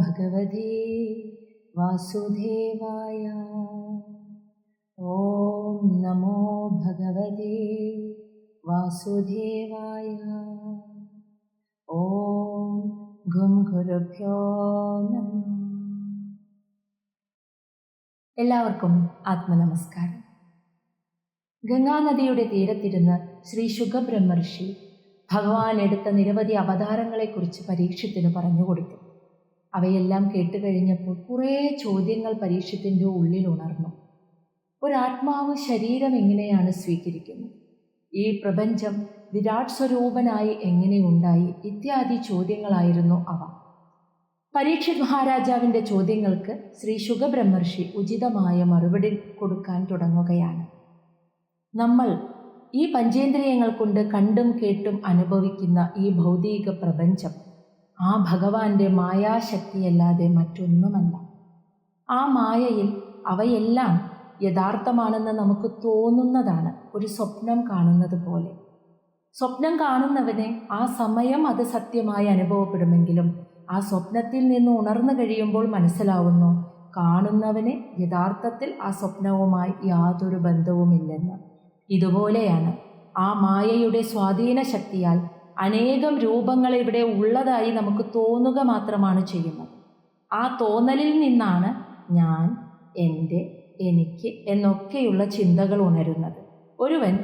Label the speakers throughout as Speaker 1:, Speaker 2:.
Speaker 1: ഭഗവതേ വാസുദേവായ. ഓം നമോ ഭഗവതേ വാസുദേവായ. ഓം ഗും ഗുരുഭ്യോ എല്ലാവർക്കും ആത്മനമസ്കാരം. ഗംഗാനദിയുടെ തീരത്തിരുന്ന് ശ്രീ ശുഖബ്രഹ്മർഷി ഭഗവാൻ എടുത്ത നിരവധി അവതാരങ്ങളെക്കുറിച്ച് പരീക്ഷത്തിന് പറഞ്ഞുകൊടുത്തു അവയെല്ലാം കേട്ടുകഴിഞ്ഞപ്പോൾ കുറേ ചോദ്യങ്ങൾ പരീക്ഷത്തിന്റെ ഉള്ളിൽ ഉണർന്നു. ഒരാത്മാവ് ശരീരം എങ്ങനെയാണ് സ്വീകരിക്കുന്നത്? ഈ പ്രപഞ്ചം വിരാട് സ്വരൂപനായി എങ്ങനെയുണ്ടായി ഇത്യാദി ചോദ്യങ്ങളായിരുന്നു അവ. പരീക്ഷിത് മഹാരാജാവിന്റെ ചോദ്യങ്ങൾക്ക് ശ്രീ ശുഖബ്രഹ്മർഷി ഉചിതമായ മറുപടി കൊടുക്കാൻ തുടങ്ങുകയാണ്. നമ്മൾ ഈ പഞ്ചേന്ദ്രിയങ്ങൾ കൊണ്ട് കണ്ടും കേട്ടും അനുഭവിക്കുന്ന ഈ ഭൗതിക പ്രപഞ്ചം ആ ഭഗവാന്റെ മായാശക്തിയല്ലാതെ മറ്റൊന്നുമല്ല. ആ മായയിൽ അവയെല്ലാം യഥാർത്ഥമാണെന്ന് നമുക്ക് തോന്നുന്നതാണ്. ഒരു സ്വപ്നം കാണുന്നത് പോലെ. സ്വപ്നം കാണുന്നവനെ ആ സമയം അത് സത്യമായി അനുഭവപ്പെടുമെങ്കിലും ആ സ്വപ്നത്തിൽ നിന്ന് ഉണർന്നു കഴിയുമ്പോൾ മനസ്സിലാവുന്നു കാണുന്നവനെ യഥാർത്ഥത്തിൽ ആ സ്വപ്നവുമായി യാതൊരു ബന്ധവുമില്ലെന്ന്. ഇതുപോലെയാണ് ആ മായയുടെ സ്വാധീന ശക്തിയാൽ അനേകം രൂപങ്ങൾ ഇവിടെ ഉള്ളതായി നമുക്ക് തോന്നുക മാത്രമാണ് ചെയ്യുന്നത്. ആ തോന്നലിൽ നിന്നാണ് ഞാൻ എന്റെ എനിക്ക് എന്നൊക്കെയുള്ള ചിന്തകൾ ഉണരുന്നത്. ഒരുവൻ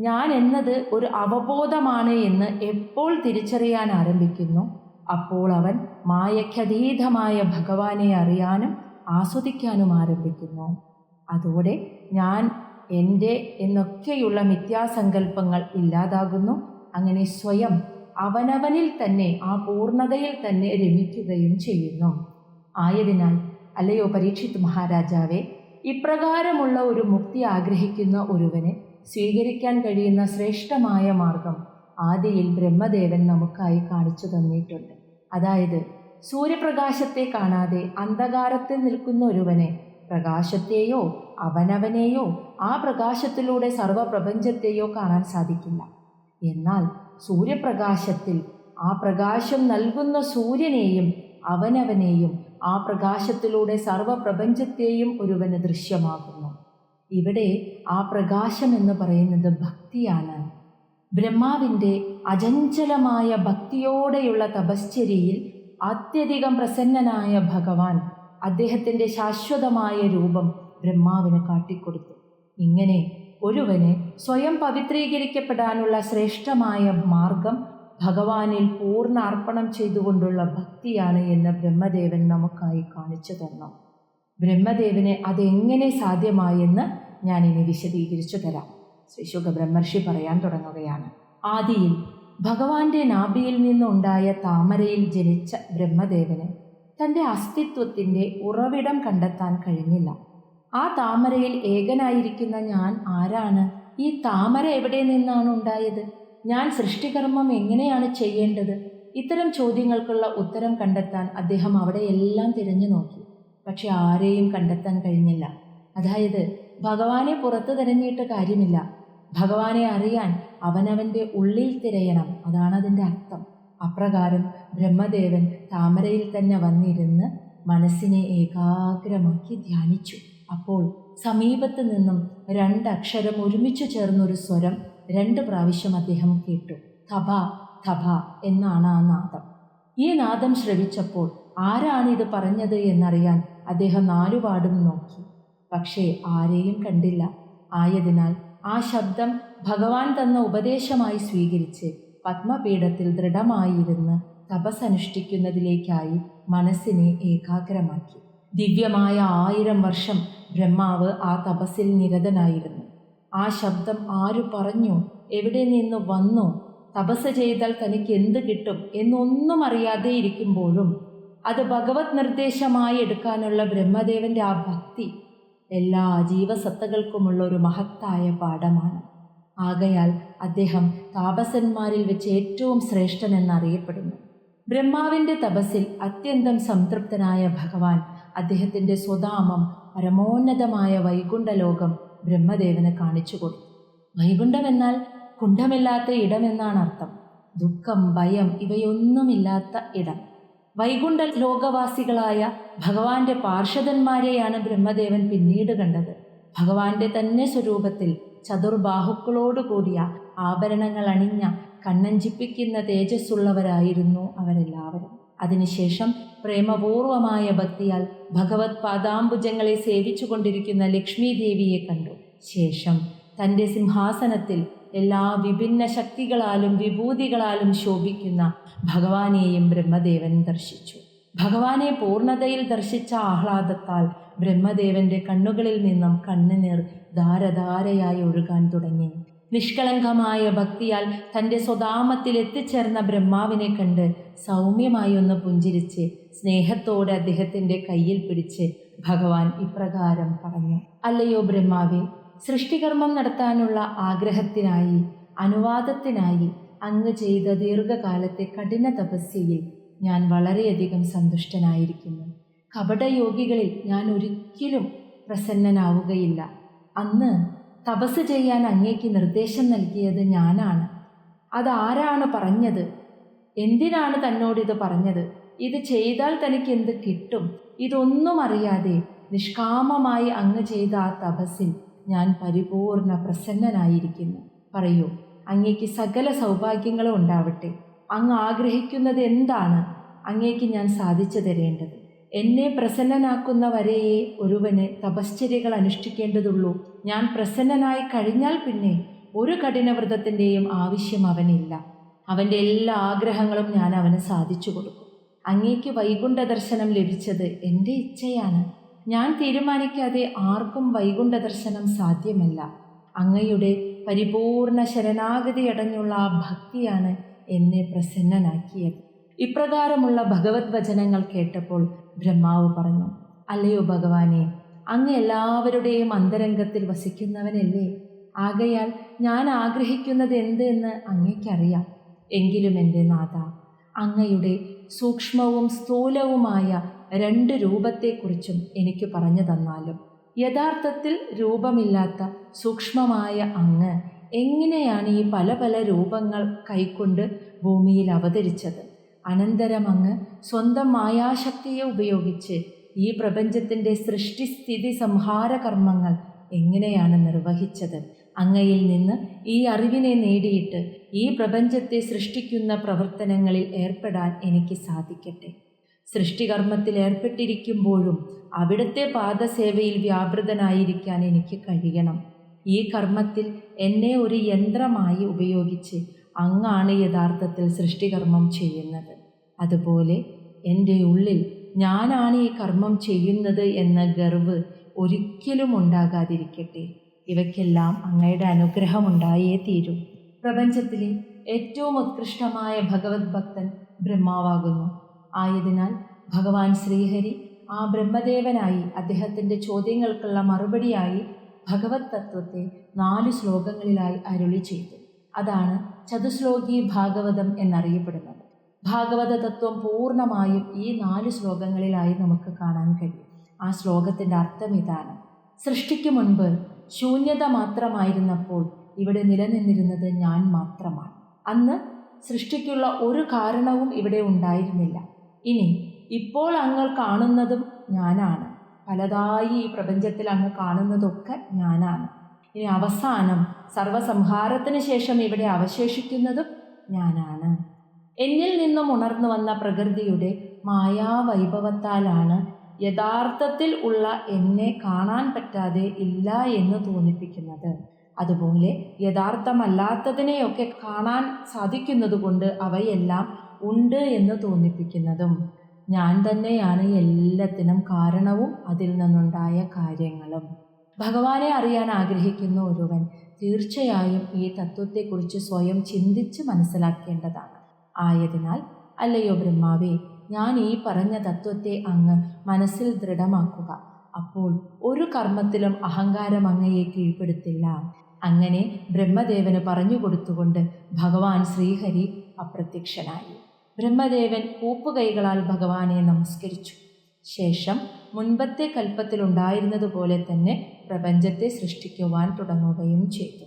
Speaker 1: ഞാൻ എന്നത് ഒരു അവബോധമാണ് എന്ന് എപ്പോൾ തിരിച്ചറിയാൻ ആരംഭിക്കുന്നു? അപ്പോൾ അവൻ മായക്കതീതമായ ഭഗവാനെ അറിയാനും ആസ്വദിക്കാനും ആരംഭിക്കുന്നു. അതോടെ ഞാൻ എന്റെ എന്നൊക്കെയുള്ള മിഥ്യാസങ്കല്പങ്ങൾ ഇല്ലാതാകുന്നു. അങ്ങനെ സ്വയം അവനവനിൽ തന്നെ ആ പൂർണതയിൽ തന്നെ രമിക്കുകയും ചെയ്യുന്നു. ആയതിനാൽ അല്ലയോ പരീക്ഷിത് മഹാരാജാവെ ഇപ്രകാരമുള്ള ഒരു മുക്തി ആഗ്രഹിക്കുന്ന ഒരുവന് സ്വീകരിക്കാൻ കഴിയുന്ന ശ്രേഷ്ഠമായ മാർഗം ആദിയിൽ ബ്രഹ്മദേവൻ നമുക്കായി കാണിച്ചു തന്നിട്ടുണ്ട്. അതായത് സൂര്യപ്രകാശത്തെ കാണാതെ അന്ധകാരത്തിൽ നിൽക്കുന്ന ഒരുവനെ പ്രകാശത്തെയോ അവനവനെയോ ആ പ്രകാശത്തിലൂടെ സർവപ്രപഞ്ചത്തെയോ കാണാൻ സാധിക്കില്ല. എന്നാൽ സൂര്യപ്രകാശത്തിൽ ആ പ്രകാശം നൽകുന്ന സൂര്യനെയും അവനവനെയും ആ പ്രകാശത്തിലൂടെ സർവപ്രപഞ്ചത്തെയും ഒരുവന് ദൃശ്യമാകുന്നു ഇവിടെ ആ പ്രകാശം എന്ന് പറയുന്നത് ഭക്തിയാണ്. ബ്രഹ്മാവിന്റെ അചഞ്ചലമായ ഭക്തിയോടെയുള്ള തപശ്ചര്യയിൽ അത്യധികം പ്രസന്നനായ ഭഗവാൻ അദ്ദേഹത്തിന്റെ ശാശ്വതമായ രൂപം ബ്രഹ്മാവിന് കാട്ടിക്കൊടുത്തു. ഇങ്ങനെ ഒരുവന് സ്വയം പവിത്രീകരിക്കപ്പെടാനുള്ള ശ്രേഷ്ഠമായ മാർഗം ഭഗവാനിൽ പൂർണ അർപ്പണം ചെയ്തുകൊണ്ടുള്ള ഭക്തിയാണ് എന്ന് ബ്രഹ്മദേവൻ നമുക്കായി കാണിച്ചു തന്നു. ബ്രഹ്മദേവന് അതെങ്ങനെ സാധ്യമായെന്ന് ഞാൻ ഇനി വിശദീകരിച്ചു തരാം. ശ്രീശുഖ ബ്രഹ്മർഷി പറയാൻ തുടങ്ങുകയാണ്. ആദിയിൽ ഭഗവാന്റെ നാഭിയിൽ നിന്നുണ്ടായ താമരയിൽ ജനിച്ച ബ്രഹ്മദേവന് തന്റെ അസ്തിത്വത്തിന്റെ ഉറവിടം കണ്ടെത്താൻ കഴിഞ്ഞില്ല. ആ താമരയിൽ ഏകനായിരിക്കുന്ന ഞാൻ ആരാണ്? ഈ താമര എവിടെ നിന്നാണ് ഉണ്ടായത്? ഞാൻ സൃഷ്ടികർമ്മം എങ്ങനെയാണ് ചെയ്യേണ്ടത്? ഇത്തരം ചോദ്യങ്ങൾക്കുള്ള ഉത്തരം കണ്ടെത്താൻ അദ്ദേഹം അവിടെയെല്ലാം തിരഞ്ഞു നോക്കി. പക്ഷെ ആരെയും കണ്ടെത്താൻ കഴിഞ്ഞില്ല. അതായത് ഭഗവാനെ പുറത്തു തിരഞ്ഞിട്ട് കാര്യമില്ല. ഭഗവാനെ അറിയാൻ അവനവന്റെ ഉള്ളിൽ തിരയണം. അതാണ് അതിന്റെ അർത്ഥം. അപ്രകാരം ബ്രഹ്മദേവൻ താമരയിൽ തന്നെ വന്നിരുന്ന് മനസ്സിനെ ഏകാഗ്രമാക്കി ധ്യാനിച്ചു. അപ്പോൾ സമീപത്ത് നിന്നും രണ്ടക്ഷരം ഒരുമിച്ച് ചേർന്നൊരു സ്വരം രണ്ട് പ്രാവശ്യം അദ്ദേഹം കേട്ടു. തഭ തഭ എന്നാണ് ആ നാദം. ഈ നാദം ശ്രവിച്ചപ്പോൾ ആരാണ് ഇത് പറഞ്ഞത് എന്നറിയാൻ അദ്ദേഹം നാലുപാടും നോക്കി. പക്ഷേ ആരെയും കണ്ടില്ല. ആയതിനാൽ ആ ശബ്ദം ഭഗവാൻ തന്ന ഉപദേശമായി സ്വീകരിച്ച് പത്മപീഠത്തിൽ ദൃഢമായിരുന്ന് തപസ്സനുഷ്ഠിക്കുന്നതിലേക്കായി മനസ്സിനെ ഏകാഗ്രമാക്കി. ദിവ്യമായ ആയിരം വർഷം ബ്രഹ്മാവ് ആ തപസ്സിൽ നിരതനായിരുന്നു. ആ ശബ്ദം ആരു പറഞ്ഞു? എവിടെ നിന്ന് വന്നു? തപസ് ചെയ്താൽ തനിക്ക് എന്ത് കിട്ടും എന്നൊന്നും അറിയാതെ ഇരിക്കുമ്പോഴും അത് ഭഗവത് നിർദ്ദേശമായി എടുക്കാനുള്ള ബ്രഹ്മദേവന്റെ ആ ഭക്തി എല്ലാ ജീവസത്തകൾക്കുമുള്ള ഒരു മഹത്തായ പാഠമാണ്. ആകയാൽ അദ്ദേഹം താപസന്മാരിൽ വെച്ച് ഏറ്റവും ശ്രേഷ്ഠൻ ശ്രേഷ്ഠനെന്നറിയപ്പെടുന്നു ബ്രഹ്മാവിന്റെ തപസ്സിൽ അത്യന്തം സംതൃപ്തനായ ഭഗവാൻ അദ്ദേഹത്തിന്റെ സ്വധാമം പരമോന്നതമായ വൈകുണ്ഠലോകം ബ്രഹ്മദേവന് കാണിച്ചു കൊടുത്തു വൈകുണ്ഠമെന്നാൽ കുണ്ഠമില്ലാത്ത ഇടമെന്നാണ് അർത്ഥം ദുഃഖം ഭയം ഇവയൊന്നുമില്ലാത്ത ഇടം. വൈകുണ്ഠ ലോകവാസികളായ ഭഗവാന്റെ പാർഷദന്മാരെയാണ് ബ്രഹ്മദേവൻ പിന്നീട് കണ്ടത്. ഭഗവാന്റെ തന്നെ സ്വരൂപത്തിൽ ചതുർബാഹുക്കളോട് കൂടിയ ആഭരണങ്ങൾ അണിഞ്ഞ കണ്ണഞ്ചിപ്പിക്കുന്ന തേജസ്സുള്ളവരായിരുന്നു അവരെല്ലാവരും. അതിനുശേഷം പ്രേമപൂർവമായ ഭക്തിയാൽ ഭഗവത് പാദാംബുജങ്ങളെ സേവിച്ചുകൊണ്ടിരിക്കുന്ന ലക്ഷ്മി ദേവിയെ കണ്ടു. ശേഷം തന്റെ സിംഹാസനത്തിൽ എല്ലാ വിഭിന്ന ശക്തികളാലും വിഭൂതികളാലും ശോഭിക്കുന്ന ഭഗവാനെയും ബ്രഹ്മദേവൻ ദർശിച്ചു. ഭഗവാനെ പൂർണതയിൽ ദർശിച്ച ആഹ്ലാദത്താൽ ബ്രഹ്മദേവന്റെ കണ്ണുകളിൽ നിന്നും കണ്ണുനീർ ധാരധാരയായി ഒഴുകാൻ തുടങ്ങി. നിഷ്കളങ്കമായ ഭക്തിയാൽ തന്റെ സ്വതാമത്തിൽ എത്തിച്ചേർന്ന ബ്രഹ്മാവിനെ കണ്ട് സൗമ്യമായി ഒന്ന് പുഞ്ചിരിച്ച് സ്നേഹത്തോടെ അദ്ദേഹത്തിന്റെ കയ്യിൽ പിടിച്ച് ഭഗവാൻ ഇപ്രകാരം പറഞ്ഞു അല്ലയോ ബ്രഹ്മാവേ സൃഷ്ടികർമ്മം നടത്താനുള്ള ആഗ്രഹത്തിനായി അനുവാദത്തിനായി അങ്ങ് ചെയ്ത ദീർഘകാലത്തെ കഠിന തപസ്യയിൽ ഞാൻ വളരെയധികം സന്തുഷ്ടനായിരിക്കുന്നു. കപടയോഗികളിൽ ഞാൻ ഒരിക്കലും പ്രസന്നനാവുകയില്ല. അന്ന് തപസ് ചെയ്യാൻ അങ്ങേക്ക് നിർദ്ദേശം നൽകിയത് ഞാനാണ്. അതാരാണ് പറഞ്ഞത്? എന്തിനാണ് തന്നോട് ഇത് പറഞ്ഞത്? ഇത് ചെയ്താൽ തനിക്ക് എന്ത് കിട്ടും? ഇതൊന്നും അറിയാതെ നിഷ്കാമമായി അങ്ങ് ചെയ്ത ആ തപസ്സിൽ ഞാൻ പരിപൂർണ പ്രസന്നനായിരിക്കുന്നു. പറയൂ അങ്ങേക്ക് സകല സൗഭാഗ്യങ്ങളും ഉണ്ടാവട്ടെ. അങ്ങ് ആഗ്രഹിക്കുന്നത് എന്താണ്? അങ്ങേക്ക് ഞാൻ സാധിച്ചു തരേണ്ടത്. എന്നെ പ്രസന്നനാക്കുന്ന വരെയേ ഒരുവന് തപശ്ചര്യകൾ അനുഷ്ഠിക്കേണ്ടതുള്ളൂ. ഞാൻ പ്രസന്നനായി കഴിഞ്ഞാൽ പിന്നെ ഒരു കഠിനവ്രതത്തിന്റെയും ആവശ്യം അവനില്ല. അവന്റെ എല്ലാ ആഗ്രഹങ്ങളും ഞാൻ അവന് സാധിച്ചു കൊടുക്കും. അങ്ങേക്ക് വൈകുണ്ഠ ദർശനം ലഭിച്ചത് എന്റെ ഇച്ഛയാണ്. ഞാൻ തീരുമാനിക്കാതെ ആർക്കും വൈകുണ്ഠ ദർശനം സാധ്യമല്ല. അങ്ങയുടെ പരിപൂർണ ശരണാഗതി അടഞ്ഞുള്ള ആ ഭക്തിയാണ് എന്നെ പ്രസന്നനാക്കിയത്. ഇപ്രകാരമുള്ള ഭഗവത് വചനങ്ങൾ കേട്ടപ്പോൾ ബ്രഹ്മാവ് പറഞ്ഞു അല്ലയോ ഭഗവാനെ അങ്ങ് എല്ലാവരുടെയും അന്തരംഗത്തിൽ വസിക്കുന്നവനല്ലേ? ആകയാൽ ഞാൻ ആഗ്രഹിക്കുന്നത് എന്ത് എന്ന് അങ്ങയ്ക്കറിയാം എങ്കിലും എന്റെ നാഥ അങ്ങയുടെ സൂക്ഷ്മവും സ്ഥൂലവുമായ രണ്ട് രൂപത്തെക്കുറിച്ചും എനിക്ക് പറഞ്ഞു തന്നാലും യഥാർത്ഥത്തിൽ രൂപമില്ലാത്ത സൂക്ഷ്മമായ അങ്ങ് എങ്ങനെയാണ് ഈ പല പല രൂപങ്ങൾ കൈക്കൊണ്ട് ഭൂമിയിൽ അവതരിച്ചത്? അനന്തരം അങ്ങ് സ്വന്തം മായാശക്തിയെ ഉപയോഗിച്ച് ഈ പ്രപഞ്ചത്തിന്റെ സൃഷ്ടിസ്ഥിതി സംഹാര കർമ്മങ്ങൾ എങ്ങനെയാണ് നിർവഹിച്ചത്? അങ്ങയിൽ നിന്ന് ഈ അറിവിനെ നേടിയിട്ട് ഈ പ്രപഞ്ചത്തെ സൃഷ്ടിക്കുന്ന പ്രവർത്തനങ്ങളിൽ ഏർപ്പെടാൻ എനിക്ക് സാധിക്കട്ടെ. സൃഷ്ടികർമ്മത്തിൽ ഏർപ്പെട്ടിരിക്കുമ്പോഴും അവിടുത്തെ പാദസേവയിൽ വ്യാപൃതനായിരിക്കാൻ എനിക്ക് കഴിയണം. ഈ കർമ്മത്തിൽ എന്നെ ഒരു യന്ത്രമായി ഉപയോഗിച്ച് അങ്ങാണ് യഥാർത്ഥത്തിൽ സൃഷ്ടികർമ്മം ചെയ്യുന്നത്. അതുപോലെ എന്റെ ഉള്ളിൽ ഞാനാണ് ഈ കർമ്മം ചെയ്യുന്നത് എന്ന ഗർവ് ഒരിക്കലും ഉണ്ടാകാതിരിക്കട്ടെ. ഇവയ്ക്കെല്ലാം അങ്ങയുടെ അനുഗ്രഹം ഉണ്ടായേ തീരൂ. പ്രപഞ്ചത്തിലെ ഏറ്റവും ഉത്കൃഷ്ടമായ ഭഗവത് ഭക്തൻ ബ്രഹ്മാവാകുന്നു. ആയതിനാൽ ഭഗവാൻ ശ്രീഹരി ആ ബ്രഹ്മദേവനായി അദ്ദേഹത്തിന്റെ ചോദ്യങ്ങൾക്കുള്ള മറുപടിയായി ഭഗവത് തത്വത്തെ നാല് ശ്ലോകങ്ങളിലായി അരുളി ചെയ്തു. അതാണ് ചതുശ്ലോകി ഭാഗവതം എന്നറിയപ്പെടുന്നത്. ഭാഗവത തത്വം പൂർണമായും ഈ നാല് ശ്ലോകങ്ങളിലായി നമുക്ക് കാണാൻ കഴിയും. ആ ശ്ലോകത്തിന്റെ അർത്ഥം ഇതാണ്. സൃഷ്ടിക്കു മുൻപ് ശൂന്യത മാത്രമായിരുന്നപ്പോൾ ഇവിടെ നിലനിന്നിരുന്നത് ഞാൻ മാത്രമാണ്. അന്ന് സൃഷ്ടിക്കുള്ള ഒരു കാരണവും ഇവിടെ ഉണ്ടായിരുന്നില്ല. ഇനി ഇപ്പോൾ അങ്ങ് കാണുന്നതും ഞാനാണ്. പലതായി ഈ പ്രപഞ്ചത്തിൽ അങ്ങ് കാണുന്നതൊക്കെ ഞാനാണ്. ഇനി അവസാനം സർവസംഹാരത്തിന് ശേഷം ഇവിടെ അവശേഷിക്കുന്നതും ഞാനാണ്. എന്നിൽ നിന്നും ഉണർന്നു വന്ന പ്രകൃതിയുടെ മായാവൈഭവത്താലാണ് യഥാർത്ഥത്തിൽ ഉള്ള എന്നെ കാണാൻ പറ്റാതെ ഇല്ല എന്ന് തോന്നിപ്പിക്കുന്നത്. അതുപോലെ യഥാർത്ഥമല്ലാത്തതിനെയൊക്കെ കാണാൻ സാധിക്കുന്നതുകൊണ്ട് അവയെല്ലാം ഉണ്ട് എന്ന് തോന്നിപ്പിക്കുന്നതും ഞാൻ തന്നെയാണ് എല്ലാത്തിനും കാരണവും അതിൽ നിന്നുണ്ടായ കാര്യങ്ങളും. ഭഗവാനെ അറിയാൻ ആഗ്രഹിക്കുന്ന ഒരുവൻ തീർച്ചയായും ഈ തത്വത്തെക്കുറിച്ച് സ്വയം ചിന്തിച്ച് മനസ്സിലാക്കേണ്ടതാണ്. ആയതിനാൽ അല്ലയോ ബ്രഹ്മാവേ ഞാൻ ഈ പറഞ്ഞ തത്വത്തെ അങ്ങ് മനസ്സിൽ ദൃഢമാക്കുക. അപ്പോൾ ഒരു കർമ്മത്തിലും അഹങ്കാരം അങ്ങയെ കീഴ്പ്പെടുത്തില്ല. അങ്ങനെ ബ്രഹ്മദേവന് പറഞ്ഞു കൊടുത്തുകൊണ്ട് ഭഗവാൻ ശ്രീഹരി അപ്രത്യക്ഷനായി. ബ്രഹ്മദേവൻ കൂപ്പുകൈകളാൽ ഭഗവാനെ നമസ്കരിച്ചു. ശേഷം മുൻപത്തെ കൽപ്പത്തിലുണ്ടായിരുന്നതുപോലെ തന്നെ പ്രപഞ്ചത്തെ സൃഷ്ടിക്കുവാൻ തുടങ്ങുകയും ചെയ്തു.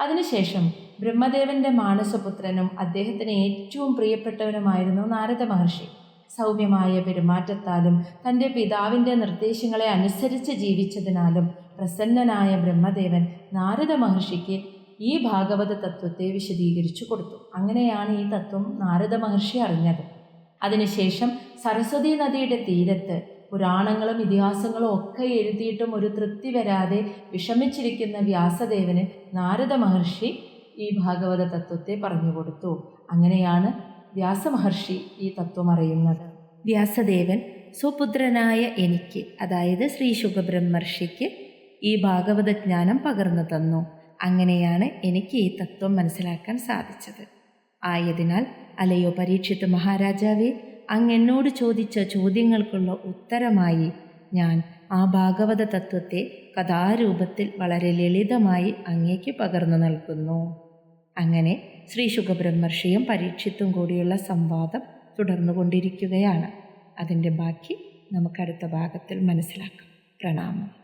Speaker 1: അതിനുശേഷം ബ്രഹ്മദേവന്റെ മാനസപുത്രനും അദ്ദേഹത്തിന് ഏറ്റവും പ്രിയപ്പെട്ടവനുമായിരുന്നു നാരദ മഹർഷി. സൗമ്യമായ പെരുമാറ്റത്താലും തന്റെ പിതാവിന്റെ നിർദ്ദേശങ്ങളെ അനുസരിച്ച് ജീവിച്ചതിനാലും പ്രസന്നനായ ബ്രഹ്മദേവൻ നാരദ മഹർഷിക്ക് ഈ ഭാഗവത തത്വത്തെ വിശദീകരിച്ചു കൊടുത്തു. അങ്ങനെയാണ് ഈ തത്വം നാരദ മഹർഷി അറിഞ്ഞത്. അതിനുശേഷം സരസ്വതി നദിയുടെ തീരത്ത് പുരാണങ്ങളും ഇതിഹാസങ്ങളും ഒക്കെ എഴുതിയിട്ടും ഒരു തൃപ്തി വരാതെ വിഷമിച്ചിരിക്കുന്ന വ്യാസദേവന് നാരദ മഹർഷി ഈ ഭാഗവത തത്വത്തെ പറഞ്ഞു കൊടുത്തു. അങ്ങനെയാണ് വ്യാസമഹർഷി ഈ തത്വം അറിയുന്നത്. വ്യാസദേവൻ സുപുത്രനായ എനിക്ക് അതായത് ശ്രീ ശുഖബ്രഹ്മർഷിക്ക് ഈ ഭാഗവത ജ്ഞാനം പകർന്നു തന്നു. അങ്ങനെയാണ് എനിക്ക് ഈ തത്വം മനസ്സിലാക്കാൻ സാധിച്ചത്. ആയതിനാൽ അലയോ പരീക്ഷിത്ത് മഹാരാജാവേ അങ്ങ് എന്നോട് ചോദിച്ച ചോദ്യങ്ങൾക്കുള്ള ഉത്തരമായി ഞാൻ ആ ഭാഗവത തത്വത്തെ കഥാരൂപത്തിൽ വളരെ ലളിതമായി അങ്ങേക്ക് പകർന്നു നൽകുന്നു. അങ്ങനെ ശ്രീ ശുഖബ്രഹ്മർഷിയും പരീക്ഷിത്തും കൂടിയുള്ള സംവാദം തുടർന്നുകൊണ്ടിരിക്കുകയാണ്. അതിന്റെ ബാക്കി നമുക്കടുത്ത ഭാഗത്തിൽ മനസ്സിലാക്കാം. പ്രണാമം.